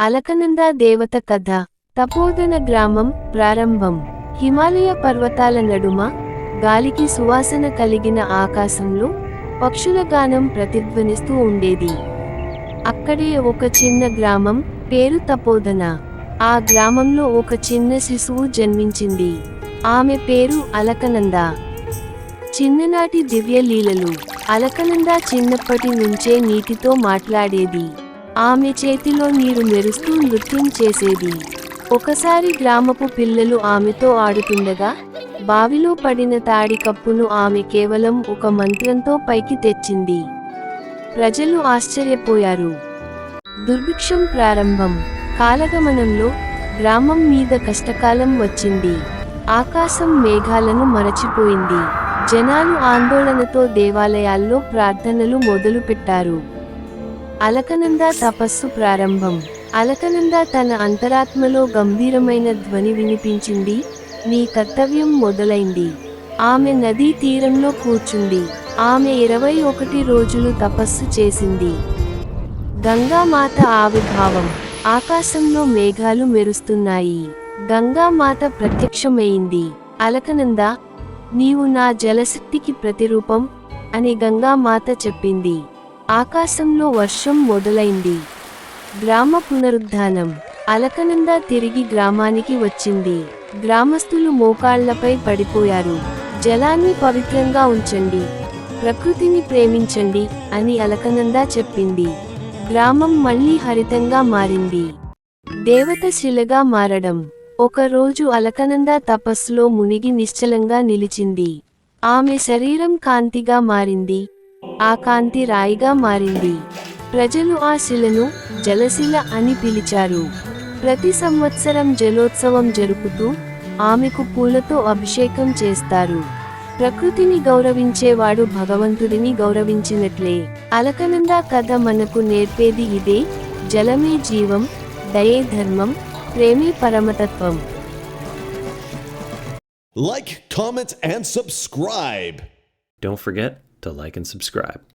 అలకనంద దేవత కథ. తపోదన గ్రామం ప్రారంభం. హిమాలయ పర్వతాల నడుమ గాలికి సువాసన కలిగిన ఆకాశంలో పక్షుల గానం ప్రతిధ్వనిస్తూ ఉండేది. అక్కడే ఒక చిన్న గ్రామం పేరు తపోదన. ఆ గ్రామంలో ఒక చిన్న శిశువు జన్మించింది. ఆమె పేరు అలకనంద. చిన్ననాటి దివ్య లీలలు అలకనంద చిన్నప్పటి నుంచే నీటితో మాట్లాడేది. ఆమె చేతిలో నీరు మెరుస్తూ నృత్యం చేసేది. ఒకసారి గ్రామపు పిల్లలు ఆమెతో ఆడుతుండగా బావిలో పడిన తాడి కప్పును ఆమె కేవలం ఒక మంత్రంతో పైకి తెచ్చింది. ప్రజలు ఆశ్చర్యపోయారు. దుర్భిక్షం ప్రారంభం. కాలగమనంలో గ్రామం మీద కష్టకాలం వచ్చింది. ఆకాశం మేఘాలను మరచిపోయింది. జనాలు ఆందోళనతో దేవాలయాల్లో ప్రార్థనలు మొదలుపెట్టారు. అలకనంద తపస్సు ప్రారంభం. అలకనంద తన అంతరాత్మలో గంభీరమైన ధ్వని వినిపించింది నీ కర్తవ్యం మొదలైంది. ఆమె నదీ తీరంలో కూర్చుంది. ఆమె ఇరవై ఒకటి రోజులు తపస్సు చేసింది. గంగామాత ఆవిర్భావం. ఆకాశంలో మేఘాలు మెరుస్తున్నాయి. గంగామాత ప్రత్యక్షమైంది. అలకనంద నీవు నా జలశక్తికి ప్రతిరూపం అని గంగామాత చెప్పింది. ఆకాశంలో వర్షం మొదలైంది. గ్రామ పునరుద్ధానం. అలకనంద తిరిగి గ్రామానికి వచ్చింది. గ్రామస్తులు మోకాళ్ళపై పడిపోయారు. జలాన్ని పవిత్రంగా ఉంచండి. ప్రకృతిని ప్రేమించండి అని అలకనంద చెప్పింది. గ్రామం మళ్ళీ హరితంగా మారింది. దేవత శిలగా మారడం. ఒకరోజు అలకనంద తపస్సులో మునిగి నిశ్చలంగా నిలిచింది. ఆమె శరీరం కాంతిగా మారింది. ఆ కాంతి రాయిగా మారింది. ప్రజలు ఆ శిలను జలశిల అని పిలిచారు. ప్రతి సంవత్సరం జలోత్సవం జరుపుతూ ఆమెకు పూలతో అభిషేకం చేస్తారు. ప్రకృతిని గౌరవించేవాడు భగవంతుడిని గౌరవించినట్లే. అలకనంద కథ మనకు నేర్పేది ఇదే. జలమే జీవం దయే ధర్మం ప్రేమే పరమతత్వం. Like, comment, and subscribe. Don't forget to like and subscribe.